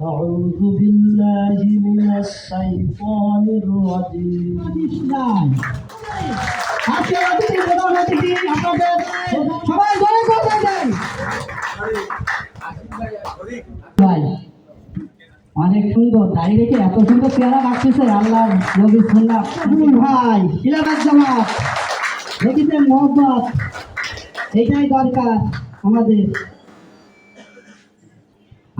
أعوذ بالله من الشيطان الرجيم আজকে অতিথি প্রধান অতিথি আপনাদের সবাই জয় করতে চাই ভাই অনেক সুন্দর দাঁড়িয়ে রেখে এত সুন্দর পেয়ারা রাখতেছে আল্লাহ নবী সুন্নাহ আব্দুল ভাই ইলাকাত জামাত দেখিতে মোহব্বত এটাই দরকার আমাদের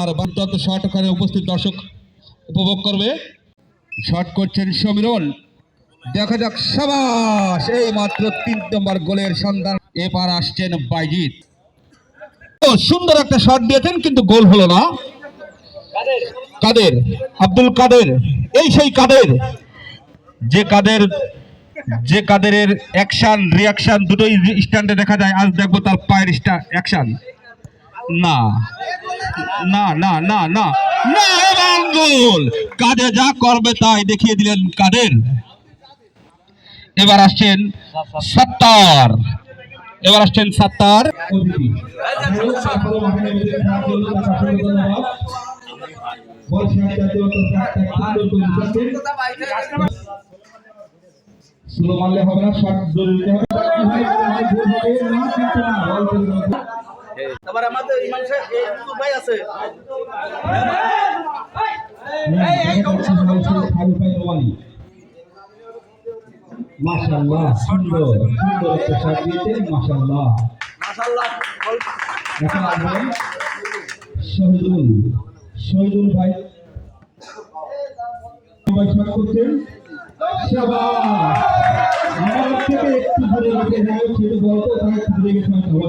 আর বাধ্যত শট ওখানে উপস্থিত দর্শক উপভোগ করবে। শট করছেন সমীরন দেখা যাক সাবাস, এই মাত্র তিন নম্বর গোলের সন্ধান। এবার আসছেন বাইজিৎ। সুন্দর একটা শট দিয়েছেন, কিন্তু গোল হলো না। কাদের? আব্দুল কাদের। এই সেই কাদের। যে কাদের, যে কাদেরের অ্যাকশন রিয়াকশন দুটোই স্ট্যান্ডে দেখা যায়। আজ দেখব তার পায়ের অ্যাকশন না না না না না না এবং গোল কাদের যা করবে তাই দেখিয়ে দিলেন কাদের? এবার আসছেন সত্তর। এবার আসছেন সত্তর স্লো মারলে হবে না শর্ট দৌড়ে দিতে হবে। আবার আমাদের ইমাম সাহেব এই ভাই আছে। মাশাআল্লাহ সুন্দর সুন্দর একটা দিয়েছেন মাশাআল্লাহ। মাশাআল্লাহ এখন আসবেন শহীদুল শহীদুল ভাই। ভাই শট করছেন আমার থেকে একটু দূরে রেখে ছোট বল তো তাকে একটু দূরে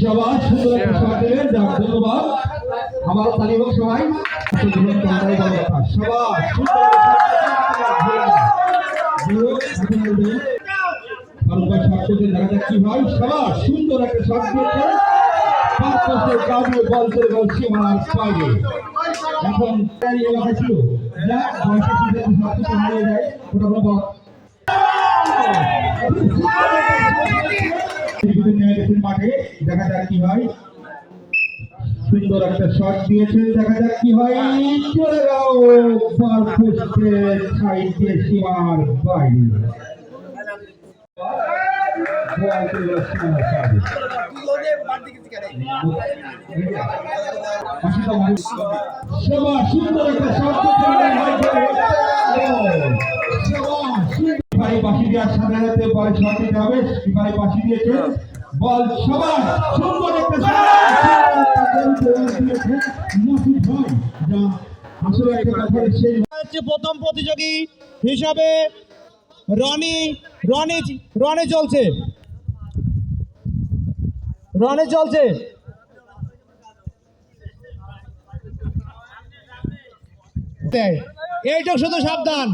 সবাই সুন্দর ধন্যবাদ আমার সবাই সবাই সুন্দর ভারতবর্ষ দেখা যাক সবাই। সুন্দর একটা শট বল করে বল এখন দেখা যাক কি হয় সুন্দর একটা শট দিয়েছেন দেখা যাক কি হয় চলে যাও বল পোস্টে সাইড দিয়ে সীমার বাইরে সুন্দর একটা শট সিপাহী সিপাহী দিয়েছে। বল প্রথম প্রতিযোগী হিসাবে রনি রনি রনি চলছে। রনি চলছে। এইটা শুধু সাবধান।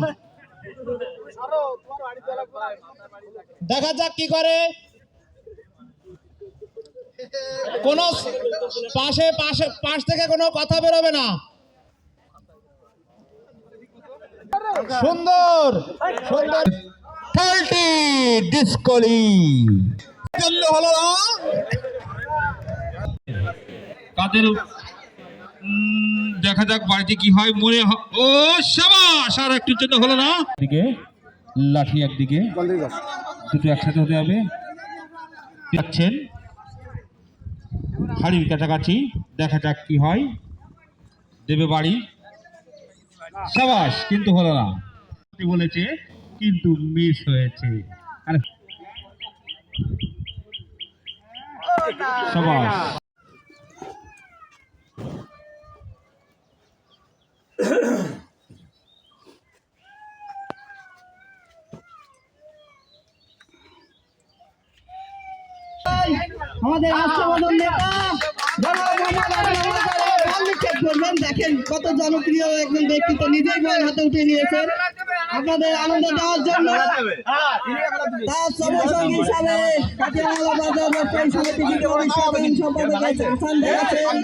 দেখা যাক কি করে। কোন পাশে পাশে পাশ থেকে কোনো কথা বেরোবে না। সুন্দর সুন্দর। থার্টি ডিসকলি জন্য হলো না কাদের দেখা যাক বাড়িতে কি হয়। মনে ও সাবাস! আর একটুর জন্য হলো না। লাঠি একদিকে দুটো একসাথে হতে হবে। যাচ্ছেন। হাড়ির কাছাকাছি দেখা যাক কি হয়। দেবে বাড়ি। সাবাস কিন্তু হলো না। বলেছে কিন্তু মিস হয়েছে। আরে। সাবাস। আমাদের নেতা দেখেন কত জনপ্রিয় একজন ব্যক্তিত্ব নিজেই বল হাতে উঠে নিয়েছেন। আপনাদের আনন্দ দেওয়ার জন্য তার সর্বসঙ্গী হিসাবে কাটিয়ালা বাজার ব্যবসায়ী সমিতি আছেন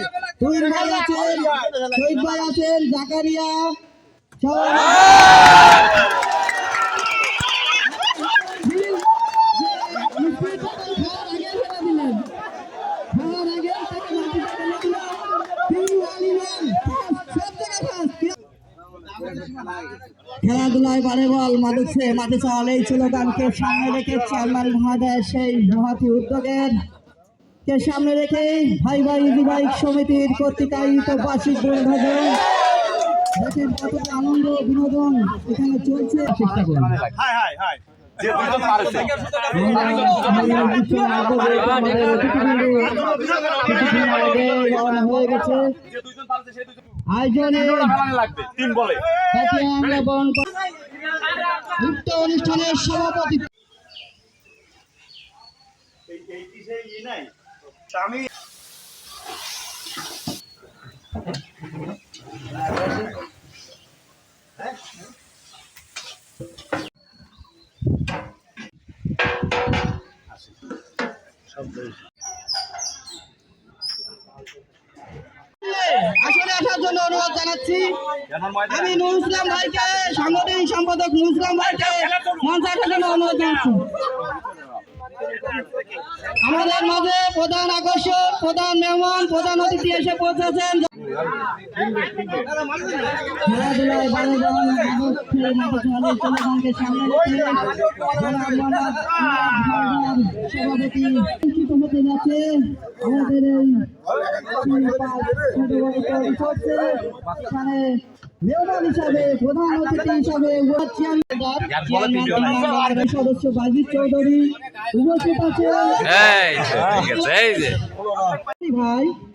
তুহিন ভাই আছেন, শহীদ ভাই আছেন, জাকারিয়া খেলাধুলায় বারে বল মাঠে ছে- মাঠে চাল এই স্লোগানকে সামনে রেখে চেয়ারম্যান মহাদয় সেই মহাতি উদ্যোগের। কে সামনে রেখে ভাই ভাই ইজি বাইক সমিতির কর্তৃক আয়োজিত বার্ষিক বনভোজন দেখেন কতটা আনন্দ বিনোদন এখানে চলছে? চেষ্টা করুন হয়ে গেছে আয়োজনে তিন বলে। আমরা বরণ উক্ত অনুষ্ঠানের সভাপতি আমি আসলে আসার জন্য অনুরোধ জানাচ্ছি। আমি নুর ইসলাম ভাইকে, সাংগঠনিক সম্পাদক নুর ইসলাম ভাইকে মঞ্চে আসার জন্য অনুরোধ জানাচ্ছি। আমাদের মাঝে প্রধান আকর্ষণ প্রধান মেহমান, প্রধান অতিথি এসে পৌঁছেছেন। সভাপতি আমাদের এই মেহমান হিসাবে প্রধান অতিথি হিসাবে সদস্য বাজির চৌধুরী উপস্থিত আছেন ভাই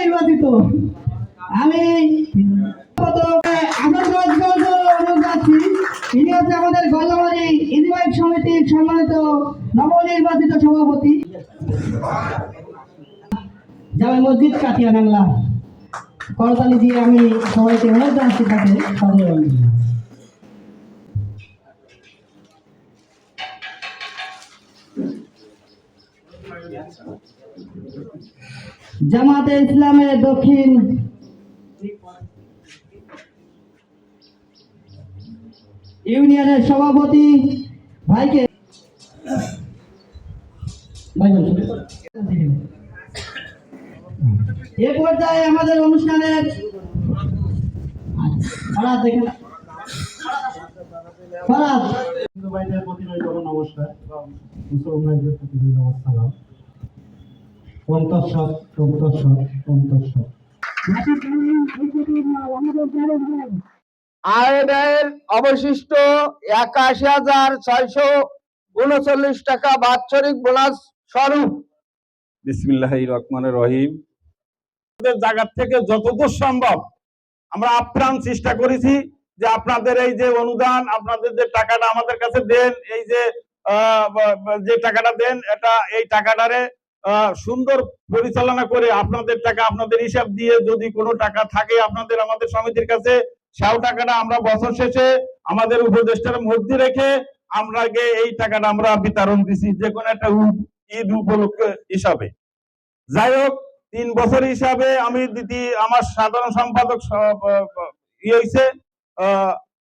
নির্বাচিত আমি হচ্ছে আমাদের গল্লাবাড়ি ইজমাইক সমিতির সম্মানিত নবনির্বাচিত সভাপতি জামে মসজিদ কাটিয়া বাংলা করতালি দিয়ে আমি সবাইকে জামাতে ইসলামের দক্ষিণ। ইউনিয়নের সভাপতি ভাইকে এ পর্যায়ে আমাদের অনুষ্ঠানের নমস্কার। এবং প্রতি অন্তঃসৎ অন্তঃসৎ অন্তঃসৎ আয় ব্যয়ের অবশিষ্ট একাশি হাজার ছয়শো উনচল্লিশ টাকা বাৎসরিক বোনাস স্বরূপ। বিসমিল্লাহ রহমান রহিম। আমাদের জায়গা থেকে যতদূর সম্ভব আমরা আপ্রাণ চেষ্টা করেছি যে আপনাদের এই যে অনুদান আপনাদের যে টাকাটা আমাদের কাছে দেন এই যে যে টাকাটা দেন এটা এই টাকাটারে সুন্দর পরিচালনা করে আপনাদের টাকা আপনাদের হিসাব দিয়ে যদি কোনো টাকা থাকে আপনাদের আমাদের সমিতির কাছে সেও টাকাটা আমরা বছর শেষে আমাদের উপদেষ্টার মধ্যে রেখে আমরা এই টাকাটা আমরা বিতরণ দিছি, যে কোনো একটা ঈদ উপলক্ষে হিসাবে। যাই হোক, তিন বছর হিসাবে আমি দিদি, আমার সাধারণ সম্পাদক হয়েছে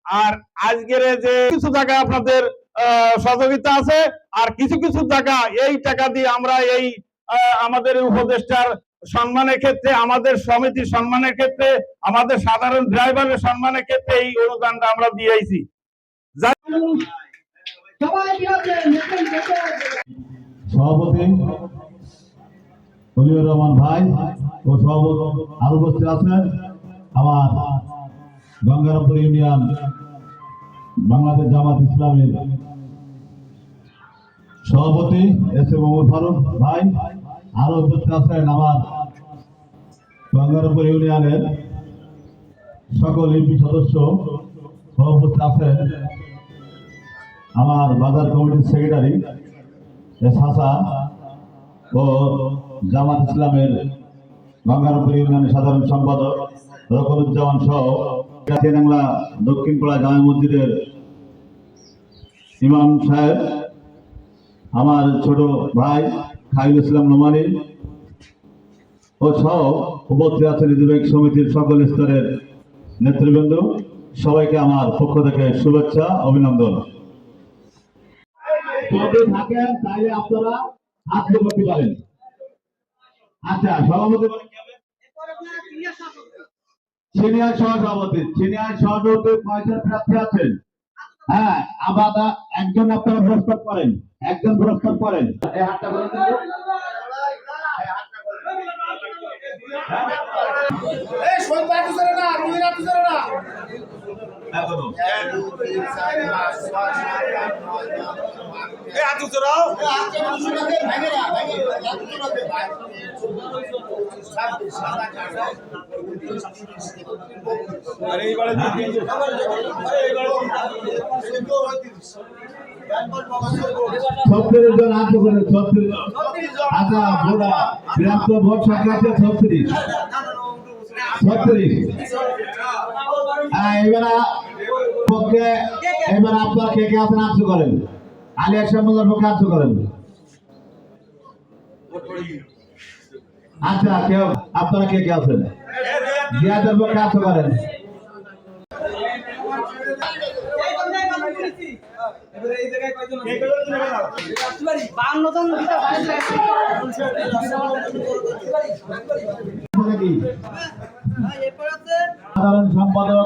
আর আজকের যে কিছু জায়গা আপনাদের সহযোগিতা আছে। আর কিছু কিছু টাকা, এই টাকা দিয়ে আমরা এই আমাদের উপদেষ্টার সম্মানের ক্ষেত্রে, আমাদের সমিতির সম্মানের ক্ষেত্রে, আমাদের সাধারণ ড্রাইভারের সম্মানের ক্ষেত্রে এই অনুদানটা আমরা দিয়েছি সভাপতি হলিউর রহমান ভাই ও সভাপতি উপস্থিত আছেন। আমার গঙ্গারামপুর ইউনিয়ন বাংলাদেশ জামাত ইসলামের সভাপতি এস এম ওমর ফারুক ভাই, আরও উপস্থিত আছেন আমার ইউনিয়নের সকল ইউপি সদস্য উপস্থিত আছেন আমার বাজার কমিটির সেক্রেটারি এস হাসান ও জামাত ইসলামের গঙ্গারামপুর ইউনিয়নের সাধারণ সম্পাদক রকরুজ্জামান সহ বাংলা দক্ষিণ পাড়া জামা মসজিদের ইমাম সাহেব, আমার ছোট ভাই খাইল ইসলাম নোমানি ও সহ উপস্থিত আছেন ইজবেক সমিতির সকল স্তরের নেতৃবৃন্দ। সবাইকে আমার পক্ষ থেকে শুভেচ্ছা, অভিনন্দন। আপনারা আচ্ছা সভাপতি সিনিয়র সহসভাপতি সিনিয়র সহসভাপতি কয়জন প্রার্থী আছেন হ্যাঁ আবার একজন আপনারা প্রস্তাব করেন, একজন প্রস্তাব করেন এই হাতটা করে এই তো। না উঁচু রাও। আরে এইবারে ছত্রিশ ছত্রিশ আচ্ছা হ্যাঁ পক্ষে এবার আপনার কে কে আছেন আটশো করেন আলী একশো মোল্লার পক্ষে আটশো করেন আচ্ছা কেউ আপনারা কে কে আছেন? জিয়াদের পক্ষে আটশো করেন সাধারণ সম্পাদক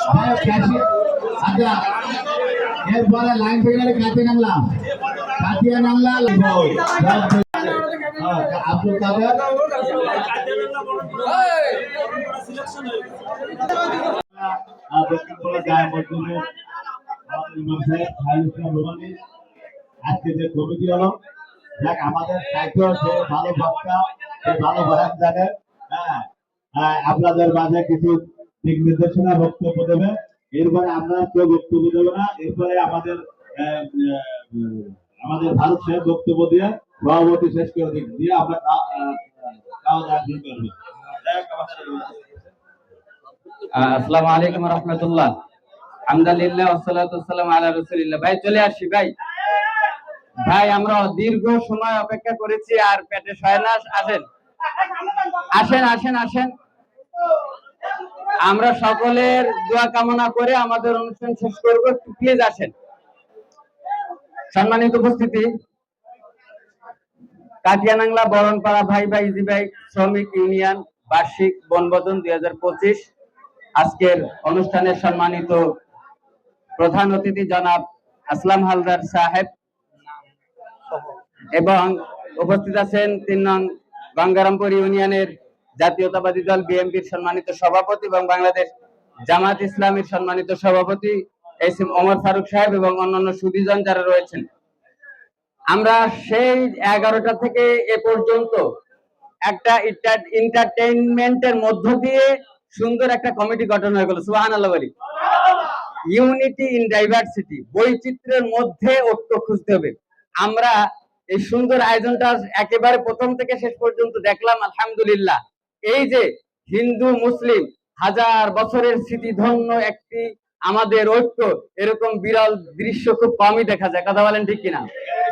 আচ্ছা এরপরে লাইন গেলে কাছে নামলাম। কাটিয়ে নামলাম হ্যাঁ, আব্দুল কাদের। আজকে যে কমিটি হলো দেখ আমাদের ভালো বক্তা ভালো বয়ান জানে। হ্যাঁ আহ, আপনাদের মাঝে কিছু দিক নির্দেশনা বক্তব্য দেবে। এরপরে আমরা কেউ বক্তব্য দেবে না। এরপরে আমাদের আমাদের ভারত সাহেব বক্তব্য দিয়ে সভাপতি শেষ করে দিয়ে আমরা আলাইকুম রহমতুল্লাহ। আলা ভাই, চলে আসি, ভাই। ভাই, আমরা দীর্ঘ সময় অপেক্ষা করেছি আর পেটে শয় না আসেন। আসেন আসেন আসেন। আমরা সকলের দোয়া কামনা করে আমাদের অনুষ্ঠান শেষ করব। একটু প্লিজ আসেন। সম্মানিত উপস্থিতি। কাটিয়ানাংলা বরণপাড়া ভাই ভাই, ইজি ভাই, শ্রমিক ইউনিয়ন, বার্ষিক বনভোজন দুই আজকের অনুষ্ঠানের সম্মানিত প্রধান অতিথি জনাব আসলাম হালদার সাহেব। এবং উপস্থিত আছেন তিন নং গঙ্গারামপুর ইউনিয়নের জাতীয়তাবাদী দল বিএনপির সম্মানিত সভাপতি এবং বাংলাদেশ জামাত ইসলামীর সম্মানিত সভাপতি এস এম ওমর ফারুক সাহেব এবং অন্যান্য সুদীজন যারা রয়েছেন। আমরা সেই এগারোটা থেকে এ পর্যন্ত একটা এন্টারটেইনমেন্টের মধ্য দিয়ে সুন্দর একটা কমিটি গঠন হয়ে গেল সুহান আল্লাহ ইউনিটি ইন ডাইভার্সিটি বৈচিত্র্যের মধ্যে ঐক্য খুঁজতে হবে। আমরা এই সুন্দর আয়োজনটা একেবারে প্রথম থেকে শেষ পর্যন্ত দেখলাম, আলহামদুলিল্লাহ। এই যে হিন্দু, মুসলিম হাজার বছরের স্মৃতিধন্য একটি আমাদের ঐক্য, এরকম বিরল দৃশ্য খুব কমই দেখা যায়। কথা বলেন ঠিক কিনা?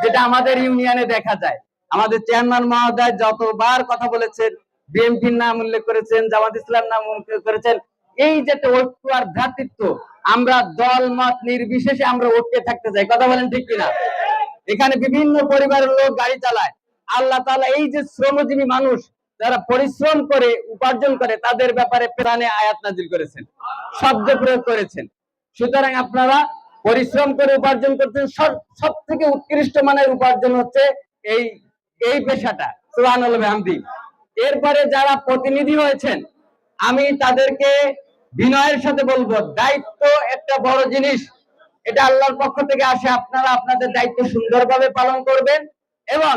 যেটা আমাদের ইউনিয়নে দেখা যায়। আমাদের চেয়ারম্যান মহোদয় যতবার কথা বলেছেন, বিএনপির নাম উল্লেখ করেছেন, জামাত ইসলাম নাম উল্লেখ করেছেন, এই যে ঐক্য আর ভ্রাতৃত্ব, আমরা দল, মত নির্বিশেষে আমরা ঐক্যে থাকতে চাই। কথা বলেন ঠিক কিনা? এখানে বিভিন্ন পরিবারের লোক গাড়ি চালায়। আল্লাহ তাআলা এই যে শ্রমজীবী মানুষ যারা পরিশ্রম করে, উপার্জন করে, তাদের ব্যাপারে প্রাণে আয়াত নাজিল করেছেন, শব্দ প্রয়োগ করেছেন। সুতরাং আপনারা পরিশ্রম করে উপার্জন করছেন, সব থেকে উৎকৃষ্ট মানের উপার্জন হচ্ছে এই এই পেশাটা হামদি এরপরে যারা প্রতিনিধি হয়েছেন, আমি তাদেরকে বিনয়ের সাথে বলব, দায়িত্ব একটা বড় জিনিস, এটা আল্লাহর পক্ষ থেকে আসে, আপনারা আপনাদের দায়িত্ব সুন্দরভাবে পালন করবেন, এবং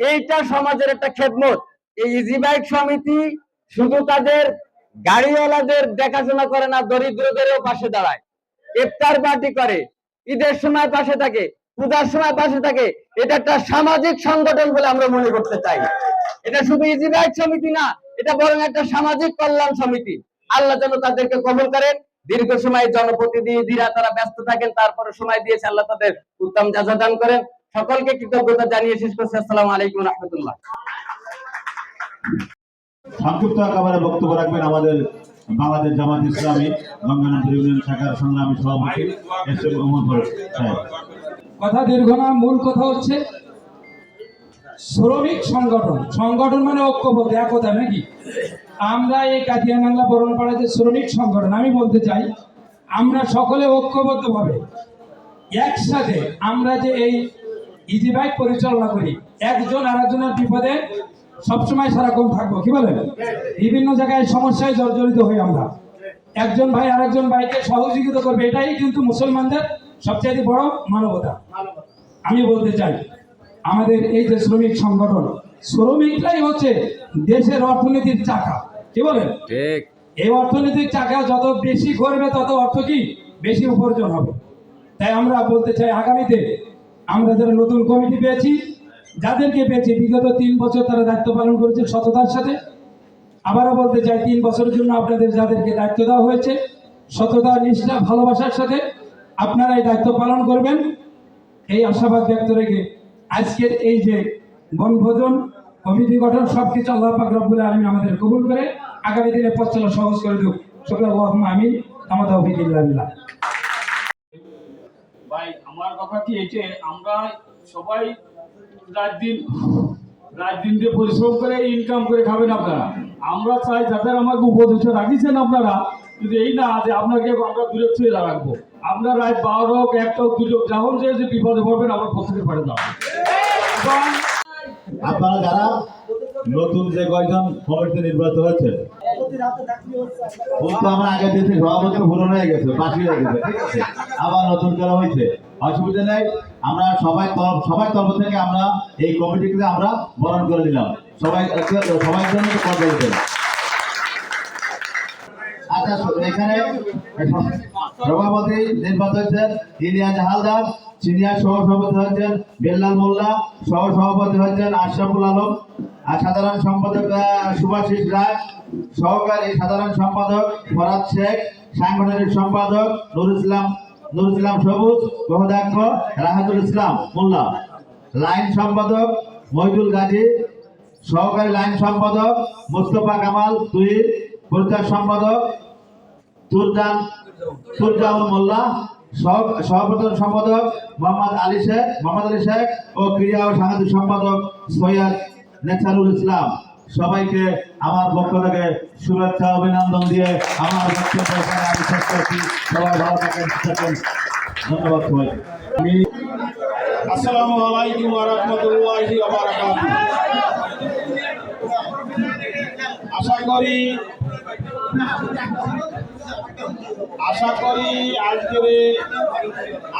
এইটা সমাজের একটা খেদমত। সমিতি শুধু তাদের গাড়িওয়ালাদের দেখাশোনা করে না, দরিদ্রদেরও পাশে দাঁড়ায়। ইফতার পার্টি করে, ঈদের সময় পাশে থাকে, পূজার সময় পাশে থাকে, এটা একটা সামাজিক সংগঠন বলে আমরা মনে করতে চাই। এটা শুধু সমিতি না, এটা বরং একটা সামাজিক কল্যাণ সমিতি। আল্লাহ যেন তাদেরকে কবল করেন। দীর্ঘ সময় জনপ্রতিনিধিরা তারা ব্যস্ত থাকেন, তারপরে সময় দিয়েছে আল্লাহ তাদের উত্তম যাজা দান করেন। সকলকে কৃতজ্ঞতা জানিয়ে শেষ করছি। আসসালামু আলাইকুম রহমতুল্লাহ। সংক্ষিপ্ত আকারে বক্তব্য রাখবেন আমাদের বাংলাদেশ জামাত ইসলামী, গঙ্গানগর ইউনিয়ন শাখার সংগ্রামী সভাপতি এস এম মোহাম্মদ কথা দীর্ঘ না, মূল কথা হচ্ছে শ্রমিক সংগঠন। সংগঠন মানে ঐক্যবদ্ধ, একতা নাকি? আমরা এই বাংলা বরণপাড়া যে শ্রমিক সংগঠন, আমি বলতে চাই, আমরা সকলে ঐক্যবদ্ধভাবে একসাথে আমরা যে এই ইজি বাইক পরিচালনা করি, একজন আরেকজনের বিপদে সবসময় সারাক্ষণ থাকব কি বলেন? বিভিন্ন জায়গায় সমস্যায় জর্জরিত হই আমরা। একজন ভাই আরেকজন ভাইকে সহযোগিতা করবে এটাই কিন্তু মুসলমানদের সবচেয়ে বড় মানবতা। আমি বলতে চাই আমাদের এই যে শ্রমিক সংগঠন শ্রমিকরাই হচ্ছে দেশের অর্থনীতির চাকা কি বলেন? ঠিক। এই অর্থনৈতিক চাকা যত বেশি করবে তত অর্থ কি? বেশি উপার্জন হবে। তাই আমরা বলতে চাই আগামীতে আমরা যারা নতুন কমিটি পেয়েছি যাদেরকে পেয়েছি, বিগত তিন বছর তারা দায়িত্ব পালন করেছে সততার সাথে। আবারও বলতে চাই, তিন বছরের জন্য আপনাদের যাদেরকে দায়িত্ব দেওয়া হয়েছে, সততা, নিষ্ঠা, ভালোবাসার সাথে আপনারা এই দায়িত্ব পালন করবেন। এই আশাবাদ ব্যক্ত রেখে আজকের এই যে বনভোজন, কমিটি গঠন সব কিছু আল্লাহ পাক রব্বুল আলমী আমাদের কবুল করে, আগামী দিনে পথ চলা সহজ করে দেব শুক্র আমিন। আমাদের অভিজ্ঞতা ভাই, আমার কথা কি এই যে আমরা সবাই রাত দিন রাত দিন দিয়ে পরিশ্রম করে ইনকাম করে খাবেন আপনারা। আমরা চাই যাদের আমাকে উপদেশে রাখিছেন আপনারা কিন্তু এই না যে আপনাকে আমরা দূরে ছুঁয়ে রাখব আমরা রাত বারো হোক, একটা হোক, দুটো যখন যে বিপদে পড়বেন, আমরা প্রত্যেকে পারে দাও আপনারা যারা নতুন যে কয়জন কমিটিতে নির্বাচিত হয়েছে আমার আগে দেশে সভাপতি পুরনো হয়ে গেছে, বাকি গেছে আবার নতুন করা হয়েছে। অসুবিধা নেই। আমরা সবাই সবাই তরফ থেকে আমরা এই কমিটিকে আমরা বরণ করে নিলাম। সবাই সবাই জন্য আচ্ছা এখানে সভাপতি নির্বাচিত হয়েছেন ইলিয়াস হালদার, সিনিয়র সহ সভাপতি হচ্ছেন বেল্লাল মোল্লা সহ সভাপতি হচ্ছেন আশরাফুল আলম আর সাধারণ সম্পাদক সুভাষিস রায়। সহকারী সাধারণ সম্পাদক ফরাদ শেখ, সাংগঠনিক সম্পাদক নুর ইসলাম নুর ইসলাম সবুজ কোহদাক্ষ রাহাতুল ইসলাম, মোল্লা। লাইন সম্পাদক মহিদুল গাজী, সহকারী লাইন সম্পাদক মুস্তফা কামাল তুই পরিচার সম্পাদক তুরজান, তুরজাউল মোল্লা, সহ- সভাপতি সম্পাদক মোহাম্মদ আলী শেখ, মোহাম্মদ আলী শেখ ও ক্রীড়া ও সাংস্কৃতিক সম্পাদক সৈয়দ নেছারুল ইসলাম। সবাইকে আমার পক্ষ থেকে শুভেচ্ছা, অভিনন্দন দিয়ে আমার আমি সবাই ভালো থাকেন থাকেন। ধন্যবাদ সবাই আমি আশা করি আশা করি আজকের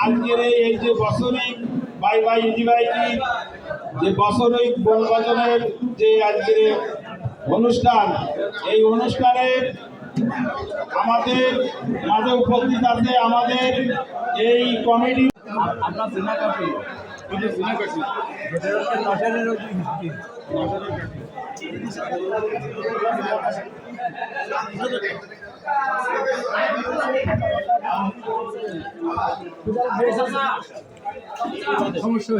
আজকের এই- যে বছরিক বাই বাই ইউনিভার্সিটি যে বাসরিক বনবাজনের যে আজকের অনুষ্ঠান এই অনুষ্ঠানে আমাদের মাঝে উপস্থিত আছে আমাদের এই কমিটি। সমস্যা